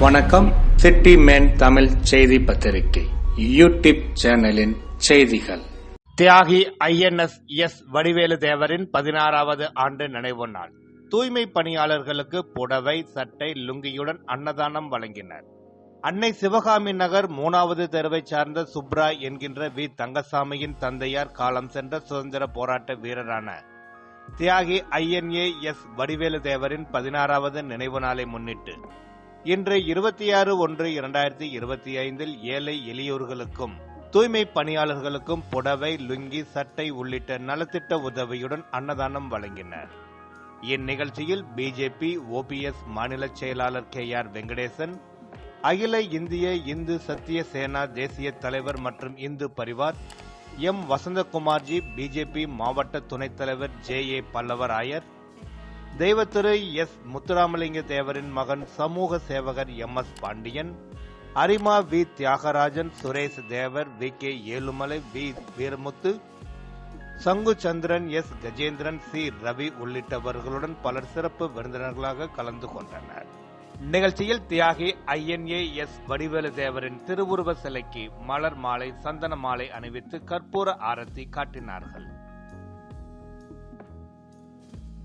வணக்கம். City man Tamil செய்தி பத்திரிகை யூடியூப் சேனலின் செய்திகள். தியாகி ஐஎன்எஸ் எஸ் வடிவேலு தேவரின் பதினாறாவது ஆண்டு நினைவு நாள். தூய்மை பணியாளர்களுக்கு புடவை சட்டை லுங்கியுடன் அன்னதானம் வழங்கினர். அன்னை சிவகாமி நகர் மூணாவது தெருவை சார்ந்த சுப்ரா என்கின்ற வி. தங்கசாமியின் தந்தையார் காலம் சென்ற சுதந்திர போராட்ட வீரரான தியாகி ஐஎன்ஏ எஸ் வடிவேலு தேவரின் பதினாறாவது நினைவு நாளை முன்னிட்டு இன்று இருபத்தி ஆறு ஒன்று இரண்டாயிரத்தி இருபத்தி ஐந்தில் ஏழை எளியோர்களுக்கும் தூய்மை பணியாளர்களுக்கும் புடவை லுங்கி சட்டை உள்ளிட்ட நலத்திட்ட உதவியுடன் அன்னதானம் வழங்கினர். இந்நிகழ்ச்சியில் பிஜேபி ஓபிஎஸ் மாநில செயலாளர் கே ஆர் வெங்கடேசன் அகில இந்திய இந்து சத்திய சேனா தேசிய தலைவர் மற்றும் இந்து பரிவார் எம் வசந்தகுமார்ஜி பிஜேபி மாவட்ட துணைத் தலைவர் ஜே ஏ பல்லவராயர் தெய்வத்திரு எஸ். முத்துராமலிங்க தேவரின் மகன் சமூக சேவகர் எம். எஸ். பாண்டியன் அரிமா V. Thiyagarajan Suresh Thevar V. K. Ezhumalai V. Veeramuthu Sangu Chandran S. Gajendran C. Ravi உள்ளிட்டவர்களுடன் பலர் சிறப்பு விருந்தினர்களாக கலந்து கொண்டனர். நிகழ்ச்சியில் தியாகி ஐஎன்ஏ எஸ். வடிவேலு தேவரின் திருவுருவ சிலைக்கு மலர் மாலை சந்தன மாலை அணிவித்து கற்பூர ஆரத்தி காட்டினார்கள்.